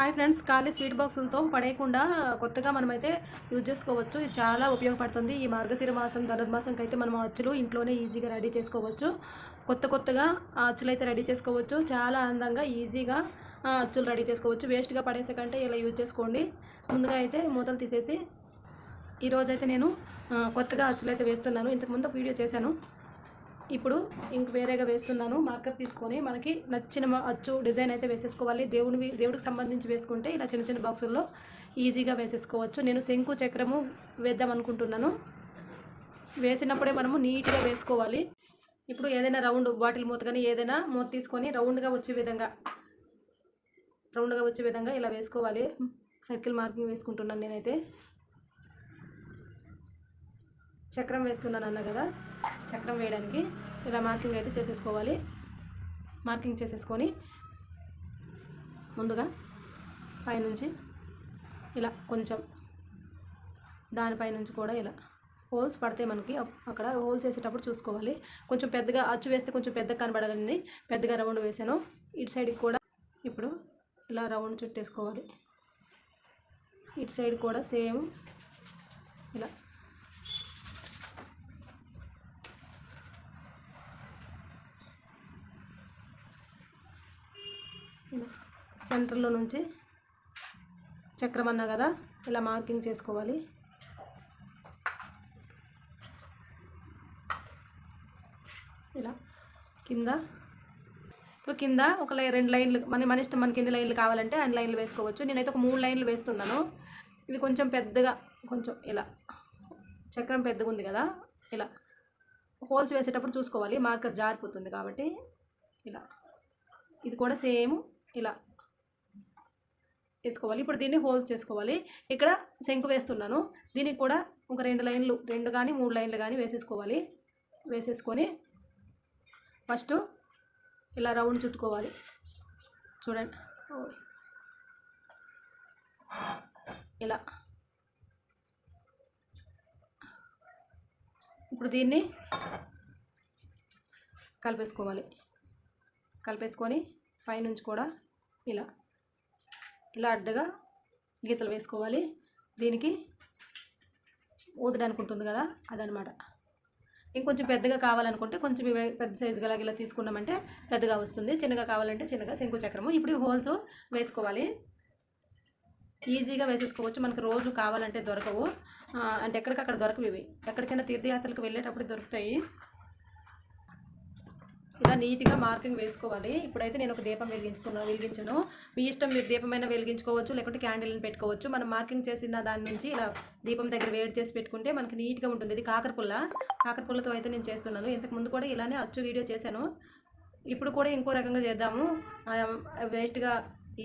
Hi friends ఖాళీ sweet బాక్సులతో పడేయకుండా కొత్తగా మనమైతే యూజ్ చేసుకోవచ్చు. ఇది చాలా ఉపయోగపడుతుంది. ఈ మార్గశిర మాసం ధనుర్మాసంకి అయితే మనం అచ్చులు ఇంట్లోనే ఈజీగా రెడీ చేసుకోవచ్చు. కొత్త కొత్తగా అచ్చులు అయితే రెడీ చేసుకోవచ్చు. చాలా అందంగా ఈజీగా అచ్చులు రెడీ చేసుకోవచ్చు. వేస్ట్గా పడేసే కంటే ఇలా యూజ్ చేసుకోండి. ముందుగా అయితే మూతలు తీసేసి ఈరోజైతే నేను కొత్తగా అచ్చులు అయితే వేస్తున్నాను ఇంతకుముందు వీడియో చేశాను. ఇప్పుడు ఇంక వేరేగా వేస్తున్నాను మార్కర్ తీసుకొని మనకి నచ్చిన అచ్చు డిజైన్ అయితే వేసేసుకోవాలి. దేవుని దేవుడికి సంబంధించి వేసుకుంటే ఇలా చిన్న చిన్న బాక్సుల్లో ఈజీగా వేసేసుకోవచ్చు. నేను శంకు చక్రము వేద్దాం అనుకుంటున్నాను. వేసినప్పుడే మనము నీట్గా వేసుకోవాలి. ఇప్పుడు ఏదైనా రౌండ్ బాటిల్ మూత కానీ ఏదైనా మూత తీసుకొని రౌండ్గా వచ్చే విధంగా రౌండ్గా వచ్చే విధంగా ఇలా వేసుకోవాలి. సర్కిల్ మార్కింగ్ వేసుకుంటున్నాను నేనైతే. చక్రం వేస్తున్నాను అన్న కదా చక్రం వేయడానికి ఇలా మార్కింగ్ అయితే చేసేసుకోవాలి. మార్కింగ్ చేసేసుకొని ముందుగా పైనుంచి ఇలా కొంచెం దానిపైనుంచి కూడా ఇలా హోల్స్ పడితే మనకి అక్కడ హోల్స్ వేసేటప్పుడు చూసుకోవాలి. కొంచెం పెద్దగా అచ్చు వేస్తే కొంచెం పెద్దగా కనబడాలని పెద్దగా రౌండ్ వేసాను. ఇటు సైడ్కి కూడా ఇప్పుడు ఇలా రౌండ్ చుట్టేసుకోవాలి. ఇటు సైడ్ కూడా సేమ్ ఇలా సెంటర్లో నుంచి చక్రం అన్నా కదా ఇలా మార్కింగ్ చేసుకోవాలి. ఇలా కింద. ఇప్పుడు కింద ఒక లై రెండు లైన్లు మన మన ఇష్టం మనకి ఎన్ని లైన్లు కావాలంటే అన్ని లైన్లు వేసుకోవచ్చు. నేనైతే ఒక మూడు లైన్లు వేస్తున్నాను. ఇది కొంచెం పెద్దగా కొంచెం ఇలా చక్రం పెద్దగా ఉంది కదా ఇలా. హోల్స్ వేసేటప్పుడు చూసుకోవాలి మార్కర్ జారిపోతుంది కాబట్టి ఇలా. ఇది కూడా సేమ్ ఇలా. వేసుకోవాలి. ఇప్పుడు దీన్ని హోల్స్ చేసుకోవాలి. ఇక్కడ శంకు వేస్తున్నాను. దీనికి కూడా ఒక రెండు లైన్లు రెండు కానీ మూడు లైన్లు కానీ వేసేసుకోవాలి. వేసేసుకొని ఫస్ట్ ఇలా రౌండ్ చుట్టుకోవాలి. చూడండి. ఇలా. ఇప్పుడు దీన్ని కలిపేసుకోవాలి. కలిపేసుకొని పైనుంచి కూడా ఇలా. ఇలా అడ్డగా గీతలు వేసుకోవాలి. దీనికి ఊదడానికి ఉంటుంది కదా అదనమాట. ఇంకొంచెం పెద్దగా కావాలనుకుంటే కొంచెం పెద్ద సైజు గల ఇలా తీసుకున్నామంటే పెద్దగా వస్తుంది. చిన్నగా కావాలంటే చిన్నగా శంకు చక్రము. ఇప్పుడు ఈ హోల్స్ వేసుకోవాలి. ఈజీగా వేసేసుకోవచ్చు. మనకు రోజు కావాలంటే దొరకవు. అంటే ఎక్కడికక్కడ దొరకవు ఇవి. ఎక్కడికైనా తీర్థయాత్రలకు వెళ్ళేటప్పుడు దొరుకుతాయి. ఇలా నీట్గా మార్కింగ్ వేసుకోవాలి. ఇప్పుడైతే నేను ఒక దీపం వెలిగించుకున్నాను వెలిగించను. మీ ఇష్టం మీరు దీపమైనా వెలిగించుకోవచ్చు లేకుంటే క్యాండిల్ని పెట్టుకోవచ్చు. మనం మార్కింగ్ చేసిన దాని నుంచి ఇలా దీపం దగ్గర వేడి చేసి పెట్టుకుంటే మనకి నీట్గా ఉంటుంది. ఇది కాకరపుల్ల. కాకరపుల్లతో అయితే నేను చేస్తున్నాను. ఇంతకు ముందు కూడా ఇలానే అచ్చు వీడియో చేశాను. ఇప్పుడు కూడా ఇంకో రకంగా చేద్దాము. వేస్ట్గా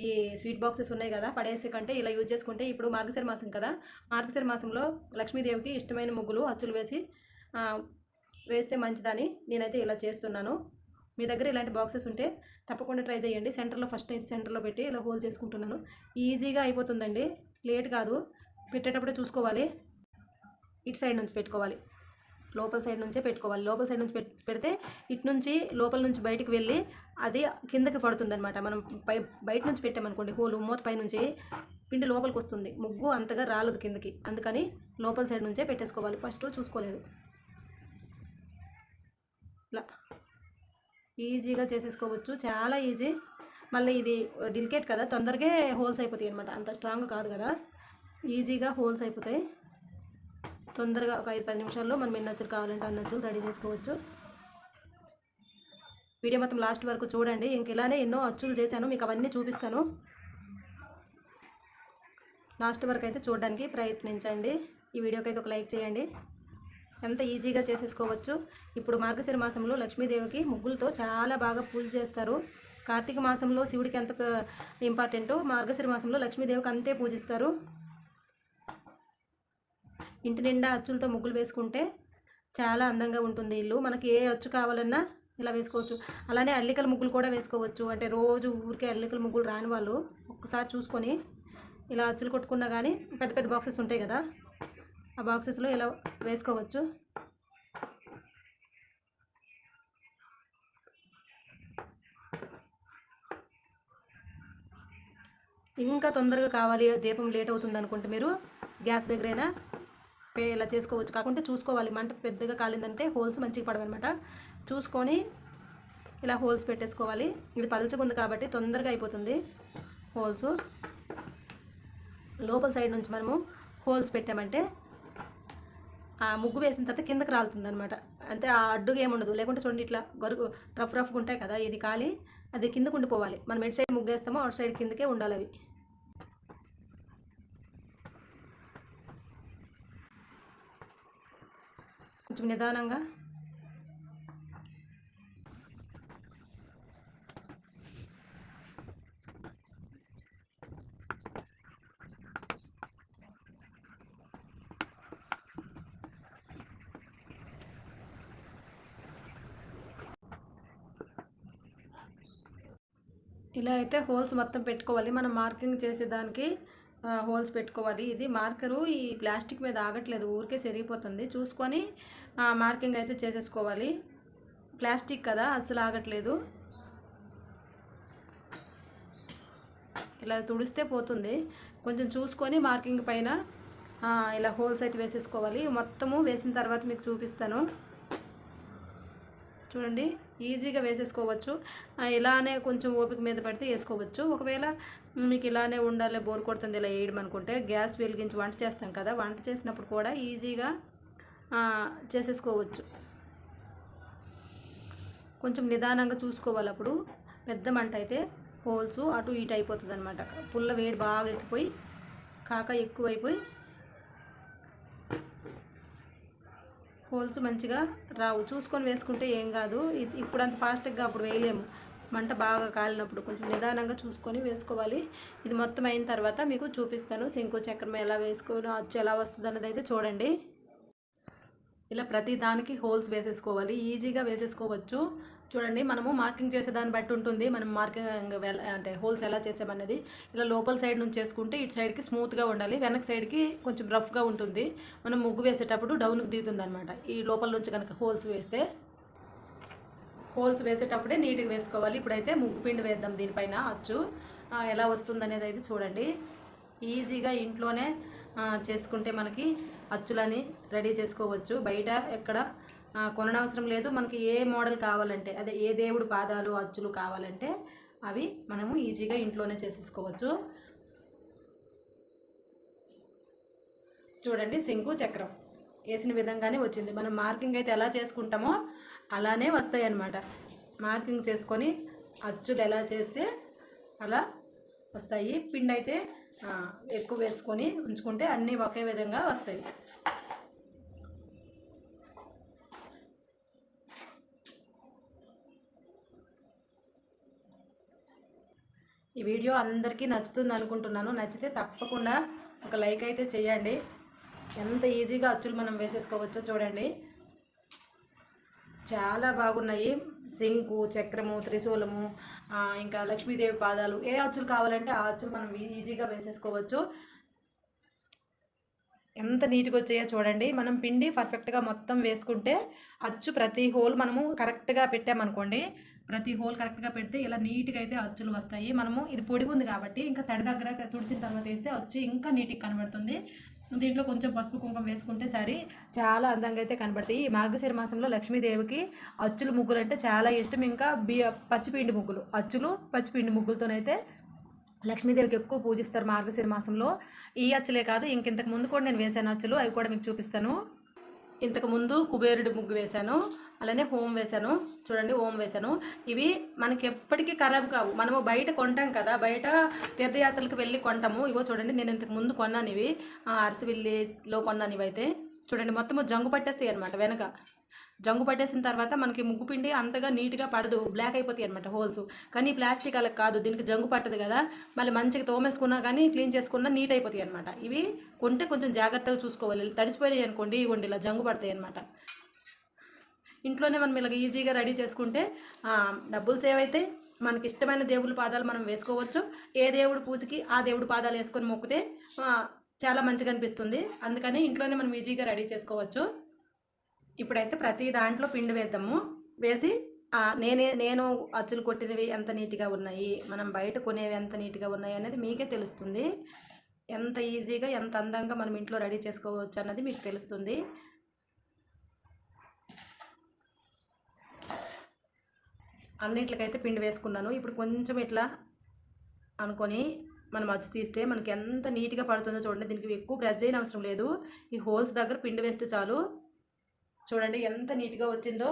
ఈ స్వీట్ బాక్సెస్ ఉన్నాయి కదా పడేసే కంటే ఇలా యూజ్ చేసుకుంటే ఇప్పుడు మార్గశిర మాసం కదా. మార్గశిర మాసంలో లక్ష్మీదేవికి ఇష్టమైన ముగ్గులు అచ్చులు వేసి వేస్తే మంచిదని నేనైతే ఇలా చేస్తున్నాను. మీ దగ్గర ఇలాంటి బాక్సెస్ ఉంటే తప్పకుండా ట్రై చేయండి. సెంటర్లో ఫస్ట్ అయితే సెంటర్లో పెట్టి ఇలా హోల్ చేసుకుంటున్నాను. ఈజీగా అయిపోతుందండి. లేట్ కాదు. పెట్టేటప్పుడే చూసుకోవాలి. ఇటు సైడ్ నుంచి పెట్టుకోవాలి. లోపల సైడ్ నుంచే పెట్టుకోవాలి. లోపల సైడ్ నుంచి పెడితే ఇటు నుంచి లోపల నుంచి బయటికి వెళ్ళి అది కిందకి పడుతుందనమాట మనం పై బయట నుంచి పెట్టామనుకోండి హోలు మూత పై నుంచి పిండి లోపలికి వస్తుంది. ముగ్గు అంతగా రాలదు కిందకి. అందుకని లోపల సైడ్ నుంచే పెట్టేసుకోవాలి. ఫస్ట్ చూసుకోలేదు. ఇలా ఈజీగా చేసేసుకోవచ్చు. చాలా ఈజీ. మళ్ళీ ఇది డిలికేట్ కదా తొందరగా హోల్స్ అయిపోతాయి అనమాట అంత స్ట్రాంగ్ కాదు కదా. ఈజీగా హోల్స్ అయిపోతాయి. తొందరగా ఒక ఐదు పది నిమిషాల్లో మనం ఎన్ని నచ్చులు కావాలంటే అన్ని నచ్చులు రెడీ చేసుకోవచ్చు. వీడియో మొత్తం లాస్ట్ వరకు చూడండి. ఇంక ఇలానే ఎన్నో అచ్చులు చేశాను. మీకు అవన్నీ చూపిస్తాను. లాస్ట్ వరకు అయితే చూడడానికి ప్రయత్నించండి. ఈ వీడియోకి అయితే ఒక లైక్ చేయండి. ఎంత ఈజీగా చేసేసుకోవచ్చు. ఇప్పుడు మార్గశిర మాసంలో లక్ష్మీదేవికి ముగ్గులతో చాలా బాగా పూజ చేస్తారు. కార్తీక మాసంలో శివుడికి ఎంత ఇంపార్టెంటో మార్గశిర మాసంలో లక్ష్మీదేవికి అంతే పూజిస్తారు. ఇంటి నిండా అచ్చులతో ముగ్గులు వేసుకుంటే చాలా అందంగా ఉంటుంది ఇల్లు. మనకి ఏ అచ్చు కావాలన్నా ఇలా వేసుకోవచ్చు. అలానే అల్లికల ముగ్గులు కూడా వేసుకోవచ్చు. అంటే రోజు ఊరికే అల్లికల ముగ్గులు రాని వాళ్ళు ఒక్కసారి చూసుకొని ఇలా అచ్చులు కొట్టుకున్నా కానీ పెద్ద పెద్ద బాక్సెస్ ఉంటాయి కదా. ఆ బాక్సెస్లో ఇలా వేసుకోవచ్చు. ఇంకా తొందరగా కావాలి దీపం లేట్ అవుతుంది అనుకుంటే మీరు గ్యాస్ దగ్గరైనా పే ఇలా చేసుకోవచ్చు. కాకుంటే చూసుకోవాలి. మంట పెద్దగా కాలిందంటే హోల్స్ మంచిగా పడవన్నమాట చూసుకొని ఇలా హోల్స్ పెట్టేసుకోవాలి. ఇది పలుచుకుంది ఉంది కాబట్టి తొందరగా అయిపోతుంది హోల్స్. లోపల సైడ్ నుంచి మనము హోల్స్ పెట్టామంటే ఆ ముగ్గు వేసిన తర్వాత కిందకి రాలుతుంది అనమాట అంటే ఆ అడ్డుగా ఏముండదు. లేకుంటే చూడండి ఇట్లా గరుగు రఫ్ రఫ్గా ఉంటాయి కదా ఇది కాలి అది కిందకు ఉండిపోవాలి మనం ఎటు సైడ్ ముగ్గు వేస్తామో అటు సైడ్ కిందకే ఉండాలి అవి. కొంచెం నిదానంగా ఇలా అయితే హోల్స్ మొత్తం పెట్టుకోవాలి. మనం మార్కింగ్ చేసేదానికి హోల్స్ పెట్టుకోవాలి. ఇది మార్కరు ఈ ప్లాస్టిక్ మీద ఆగట్లేదు ఊరికే సరిగిపోతుంది. చూసుకొని మార్కింగ్ అయితే చేసేసుకోవాలి. ప్లాస్టిక్ కదా అస్సలు ఆగట్లేదు. ఇలా తుడిస్తే పోతుంది. కొంచెం చూసుకొని మార్కింగ్ పైన ఇలా హోల్స్ అయితే వేసేసుకోవాలి. మొత్తము వేసిన తర్వాత మీకు చూపిస్తాను. చూడండి ఈజీగా వేసేసుకోవచ్చు. ఇలానే కొంచెం ఓపిక మీద పడితే వేసుకోవచ్చు. ఒకవేళ మీకు ఇలానే ఉండాలి బోర్ కొడుతుంది ఇలా వేయడం అనుకుంటే గ్యాస్ వెలిగించి వంట చేస్తాం కదా వంట చేసినప్పుడు కూడా ఈజీగా చేసేసుకోవచ్చు. కొంచెం నిదానంగా చూసుకోవాలి అప్పుడు. పెద్ద మంట అయితే హోల్స్ అటు ఇటు అయిపోతుంది అనమాట పుల్ల వేడి బాగా ఎక్కిపోయి కాక ఎక్కువైపోయి హోల్స్ మంచిగా రావు. చూసుకొని వేసుకుంటే ఏం కాదు. ఇది- ఇప్పుడు అంత ఫాస్ట్గా అప్పుడు వేయలేము. మంట బాగా కాలినప్పుడు కొంచెం నిదానంగా చూసుకొని వేసుకోవాలి. ఇది మొత్తం అయిన తర్వాత మీకు చూపిస్తాను. శంకు చక్రం ఎలా వేసుకొని అచ్చు ఎలా వస్తుంది అన్నది అయితే చూడండి. ఇలా ప్రతి దానికి హోల్స్ వేసేసుకోవాలి. ఈజీగా వేసేసుకోవచ్చు. చూడండి మనము మార్కింగ్ చేసే దాన్ని బట్టి ఉంటుంది. మనం మార్కింగ్ అంటే హోల్స్ ఎలా చేసామన్నది ఇలా లోపల సైడ్ నుంచి చేసుకుంటే ఇటు సైడ్కి స్మూత్గా ఉండాలి. వెనక సైడ్కి కొంచెం రఫ్గా ఉంటుంది. మనం ముగ్గు వేసేటప్పుడు డౌన్కి దిగుతుంది అనమాట ఈ లోపల నుంచి కనుక హోల్స్ వేస్తే హోల్స్ వేసేటప్పుడే నీట్గా వేసుకోవాలి. ఇప్పుడైతే ముగ్గు పిండి వేద్దాం దీనిపైన అచ్చు. ఎలా వస్తుంది అనేది అయితే చూడండి. ఈజీగా ఇంట్లోనే చేసుకుంటే మనకి అచ్చులని రెడీ చేసుకోవచ్చు. బయట ఎక్కడ కొననవసరం లేదు. మనకి ఏ మోడల్ కావాలంటే అదే ఏ దేవుడు పాదాలు అచ్చులు కావాలంటే అవి మనము ఈజీగా ఇంట్లోనే చేసేసుకోవచ్చు. చూడండి శంకు చక్రం. వేసిన విధంగానే వచ్చింది. మనం మార్కింగ్ అయితే ఎలా చేసుకుంటామో అలానే వస్తాయి అన్నమాట మార్కింగ్ చేసుకొని అచ్చులు ఎలా చేస్తే అలా వస్తాయి. పిండి అయితే ఎక్కువ వేసుకొని ఉంచుకుంటే అన్నీ ఒకే విధంగా వస్తాయి. ఈ వీడియో అందరికీ నచ్చుతుంది అనుకుంటున్నాను. నచ్చితే తప్పకుండా ఒక లైక్ అయితే చేయండి. ఎంత ఈజీగా అచ్చులు మనం వేసేసుకోవచ్చో చూడండి. చాలా బాగున్నాయి. సింకు చక్రము త్రిశూలము ఇంకా లక్ష్మీదేవి పాదాలు. ఏ అచ్చులు కావాలంటే ఆ అచ్చులు మనం ఈజీగా వేసేసుకోవచ్చు. ఎంత నీట్గా వచ్చాయో చూడండి. మనం పిండి పర్ఫెక్ట్గా మొత్తం వేసుకుంటే అచ్చు ప్రతి హోల్ మనము కరెక్ట్గా పెట్టామనుకోండి. ప్రతి హోల్ కరెక్ట్గా పెడితే ఇలా నీట్గా అయితే అచ్చులు వస్తాయి. మనము ఇది పొడి ఉంది కాబట్టి ఇంకా తడి దగ్గర తుడిసిన తర్వాత వేస్తే అచ్చు ఇంకా నీట్గా కనబడుతుంది. దీంట్లో కొంచెం పసుపు కుంకుమ వేసుకుంటే సరి. చాలా అందంగా అయితే కనబడతాయి. ఈ మార్గశిర మాసంలో లక్ష్మీదేవికి అచ్చులు ముగ్గులు అంటే చాలా ఇష్టం. ఇంకా బియ్య పచ్చిపిండి ముగ్గులు అచ్చులు పచ్చిపిండి ముగ్గులతోనైతే లక్ష్మీదేవికి ఎక్కువ పూజిస్తారు మార్గశిర మాసంలో. ఈ అచ్చులే కాదు ఇంకింతకు ముందు కూడా నేను వేసాను అచ్చులు. అవి కూడా మీకు చూపిస్తాను. ఇంతకు ముందు కుబేరుడి ముగ్గు వేశాను అలానే హోమ్ వేశాను చూడండి హోమ్ వేశాను. ఇవి మనకి ఎప్పటికీ ఖరాబ్ కావు. మనము బయట కొంటాం కదా బయట తీర్థయాత్రలకు వెళ్ళి కొంటాము. ఇవో చూడండి నేను ఇంతకు ముందు కొన్నాను ఇవి ఆ, అరసవిల్లిలో కొన్నాను ఇవైతే చూడండి మొత్తము జంగు పట్టేస్తాయి అనమాట వెనక. జంగు పట్టేసిన తర్వాత మనకి ముగ్గు పిండి అంతగా నీట్గా పడదు బ్లాక్ అయిపోతాయి అనమాట హోల్స్. కానీ ప్లాస్టిక్ అలా కాదు దీనికి జంగు పట్టదు కదా. మళ్ళీ మంచిగా తోమేసుకున్నా కానీ క్లీన్ చేసుకున్నా నీట్ అయిపోతాయి అనమాట ఇవి కొంటే కొంచెం జాగ్రత్తగా చూసుకోవాలి. తడిసిపోయాయి అనుకోండి ఇవ్వండి ఇలా జంగు పడతాయి అనమాట ఇంట్లోనే మనం ఇలా ఈజీగా రెడీ చేసుకుంటే డబ్బులు సేవ్ అయితే మనకి ఇష్టమైన దేవుడి పాదాలు మనం వేసుకోవచ్చు. ఏ దేవుడి పూజకి ఆ దేవుడి పాదాలు వేసుకొని మొక్కితే చాలా మంచిగా అనిపిస్తుంది. అందుకని ఇంట్లోనే మనం ఈజీగా రెడీ చేసుకోవచ్చు. ఇప్పుడైతే ప్రతి దాంట్లో పిండి వేద్దాము. వేసి నేనే నేను అచ్చులు కొట్టినవి ఎంత నీట్గా ఉన్నాయి మనం బయట కొనేవి ఎంత నీట్గా ఉన్నాయి అనేది మీకే తెలుస్తుంది. ఎంత ఈజీగా ఎంత అందంగా మనం ఇంట్లో రెడీ చేసుకోవచ్చు అన్నది మీకు తెలుస్తుంది. అన్నిట్లకైతే పిండి వేసుకున్నాను. ఇప్పుడు కొంచెం ఇట్లా అనుకొని మనం అచ్చు తీస్తే మనకి ఎంత నీట్గా పడుతుందో చూడండి. దీనికి ఎక్కువ ప్రెస్ చేయని అవసరం లేదు. ఈ హోల్స్ దగ్గర పిండి వేస్తే చాలు. చూడండి ఎంత నీట్గా వచ్చిందో.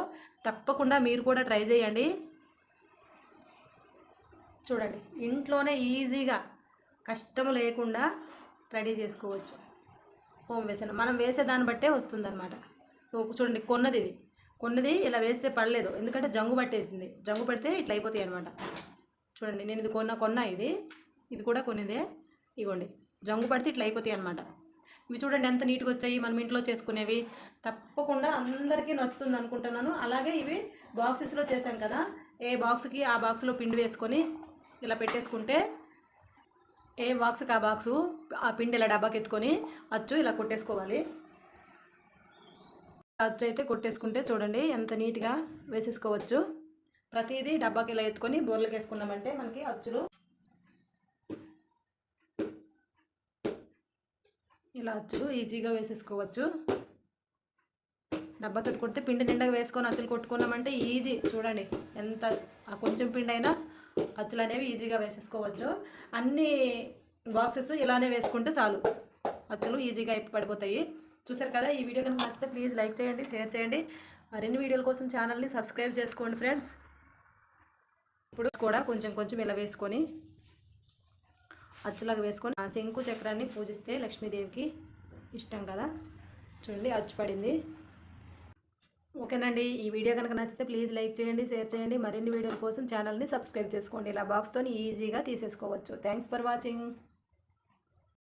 తప్పకుండా మీరు కూడా ట్రై చేయండి. చూడండి ఇంట్లోనే ఈజీగా కష్టం లేకుండా రెడీ చేసుకోవచ్చు. హోమ్ వేసాను మనం వేసే దాన్ని బట్టే వస్తుందన్నమాట. చూడండి కొన్నది ఇది. కొన్నది ఇలా వేస్తే పడలేదు. ఎందుకంటే జంగు పట్టేసింది. జంగు పడితే ఇట్లా అయిపోతాయి అనమాట చూడండి నేను ఇది కొన్న కొన్న ఇది. ఇది కూడా కొనిదే ఇగోండి. జంగు పడితే ఇట్లా అయిపోతాయి అనమాట ఇవి చూడండి ఎంత నీట్గా వచ్చాయి మనం ఇంట్లో చేసుకునేవి. తప్పకుండా అందరికీ నచ్చుతుంది అనుకుంటున్నాను. అలాగే ఇవి బాక్సెస్లో చేశాను కదా ఏ బాక్స్కి ఆ బాక్స్లో పిండి వేసుకొని ఇలా పెట్టేసుకుంటే ఏ బాక్స్కి ఆ బాక్సు ఆ పిండి ఇలా డబ్బాకి ఎత్తుకొని అచ్చు ఇలా కొట్టేసుకోవాలి. అచ్చు అయితే కొట్టేసుకుంటే చూడండి ఎంత నీట్గా వేసేసుకోవచ్చు. ప్రతిదీ డబ్బాకి ఇలా ఎత్తుకొని బోర్లకి వేసుకున్నామంటే మనకి అచ్చులు ఇలా అచ్చులు ఈజీగా వేసేసుకోవచ్చు. డబ్బా కొడితే పిండి నిండగా వేసుకొని అచ్చులు కొట్టుకున్నామంటే ఈజీ. చూడండి ఎంత ఆ కొంచెం పిండి అయినా అచ్చులు అనేవి ఈజీగా వేసేసుకోవచ్చు. అన్ని బాక్సెస్ ఇలానే వేసుకుంటే చాలు. అచ్చులు ఈజీగా పడిపోతాయి. చూసారు కదా ఈ వీడియో కనుక నచ్చితే ప్లీజ్ లైక్ చేయండి షేర్ చేయండి. మరిన్ని వీడియోల కోసం ఛానల్ని సబ్స్క్రైబ్ చేసుకోండి ఫ్రెండ్స్. ఇప్పుడు కూడా కొంచెం కొంచెం ఇలా వేసుకొని అచ్చులాగా వేసుకొని శంకు చక్రాన్ని పూజిస్తే లక్ష్మీదేవికి ఇష్టం కదా? చూడండి అచ్చు పడింది. ఓకేనండి ఈ వీడియో కనుక నచ్చితే ప్లీజ్ లైక్ చేయండి షేర్ చేయండి. మరిన్ని వీడియోల కోసం ఛానల్ని సబ్స్క్రైబ్ చేసుకోండి. ఇలా బాక్స్తో ఈజీగా తీసేసుకోవచ్చు. Thanks for watching